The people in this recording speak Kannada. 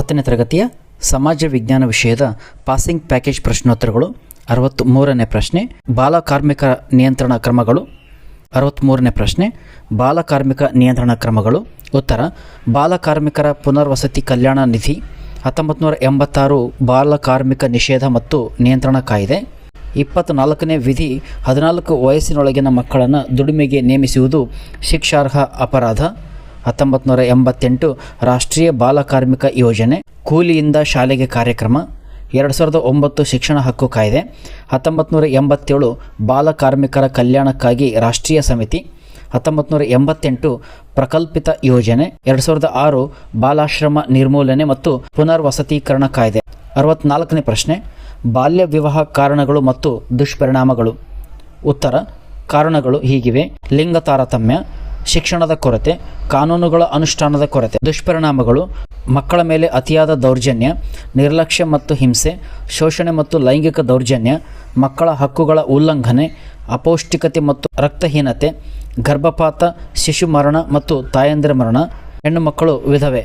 ಹತ್ತನೇ ತರಗತಿಯ ಸಮಾಜ ವಿಜ್ಞಾನ ವಿಷಯದ ಪಾಸಿಂಗ್ ಪ್ಯಾಕೇಜ್ ಪ್ರಶ್ನೋತ್ತರಗಳು ಅರವತ್ತ್ ಮೂರನೇ ಪ್ರಶ್ನೆ, ಬಾಲ ಕಾರ್ಮಿಕ ನಿಯಂತ್ರಣ ಕ್ರಮಗಳು ಅರವತ್ತ್ಮೂರನೇ ಪ್ರಶ್ನೆ, ಬಾಲ ಕಾರ್ಮಿಕ ನಿಯಂತ್ರಣ ಕ್ರಮಗಳು, ಉತ್ತರ, ಬಾಲ ಕಾರ್ಮಿಕರ ಪುನರ್ವಸತಿ ಕಲ್ಯಾಣ ನಿಧಿ ಹತ್ತೊಂಬತ್ತು ನೂರ ಎಂಬತ್ತಾರು ಬಾಲ ಕಾರ್ಮಿಕ ನಿಷೇಧ ಮತ್ತು ನಿಯಂತ್ರಣ ಕಾಯ್ದೆ ಇಪ್ಪತ್ತ್ನಾಲ್ಕನೇ ವಿಧಿ ಹದಿನಾಲ್ಕು ವಯಸ್ಸಿನೊಳಗಿನ ಮಕ್ಕಳನ್ನು ದುಡಿಮೆಗೆ ನೇಮಿಸುವುದು ಶಿಕ್ಷಾರ್ಹ ಅಪರಾಧ ಹತ್ತೊಂಬತ್ತು ನೂರ ಎಂಬತ್ತೆಂಟು ರಾಷ್ಟ್ರೀಯ ಬಾಲಕಾರ್ಮಿಕ ಯೋಜನೆ, ಕೂಲಿಯಿಂದ ಶಾಲೆಗೆ ಕಾರ್ಯಕ್ರಮ, ಎರಡು ಸಾವಿರದ ಒಂಬತ್ತು ಶಿಕ್ಷಣ ಹಕ್ಕು ಕಾಯ್ದೆ ಹತ್ತೊಂಬತ್ತು ನೂರ ಎಂಬತ್ತೇಳು ಬಾಲಕಾರ್ಮಿಕರ ಕಲ್ಯಾಣಕ್ಕಾಗಿ ರಾಷ್ಟ್ರೀಯ ಸಮಿತಿ ಹತ್ತೊಂಬತ್ತು ನೂರ ಎಂಬತ್ತೆಂಟು ಪ್ರಕಲ್ಪಿತ ಯೋಜನೆ, ಎರಡು ಸಾವಿರದ ಆರು ಬಾಲಾಶ್ರಮ ನಿರ್ಮೂಲನೆ ಮತ್ತು ಪುನರ್ವಸತೀಕರಣ ಕಾಯ್ದೆ. ಅರವತ್ನಾಲ್ಕನೇ ಪ್ರಶ್ನೆ, ಬಾಲ್ಯ ವಿವಾಹ ಕಾರಣಗಳು ಮತ್ತು ದುಷ್ಪರಿಣಾಮಗಳು. ಉತ್ತರ, ಕಾರಣಗಳು ಹೀಗಿವೆ. ಲಿಂಗ ತಾರತಮ್ಯ ಶಿಕ್ಷಣದ ಕೊರತೆ, ಕಾನೂನುಗಳ ಅನುಷ್ಠಾನದ ಕೊರತೆ, ದುಷ್ಪರಿಣಾಮಗಳು, ಮಕ್ಕಳ ಮೇಲೆ ಅತಿಯಾದ ದೌರ್ಜನ್ಯ, ನಿರ್ಲಕ್ಷ್ಯ ಮತ್ತು ಹಿಂಸೆ, ಶೋಷಣೆ ಮತ್ತು ಲೈಂಗಿಕ ದೌರ್ಜನ್ಯ, ಮಕ್ಕಳ ಹಕ್ಕುಗಳ ಉಲ್ಲಂಘನೆ, ಅಪೌಷ್ಟಿಕತೆ ಮತ್ತು ರಕ್ತಹೀನತೆ, ಗರ್ಭಪಾತ, ಶಿಶು ಮರಣ ಮತ್ತು ತಾಯಂದಿರ ಮರಣ, ಹೆಣ್ಣು ಮಕ್ಕಳು ವಿಧವೆ.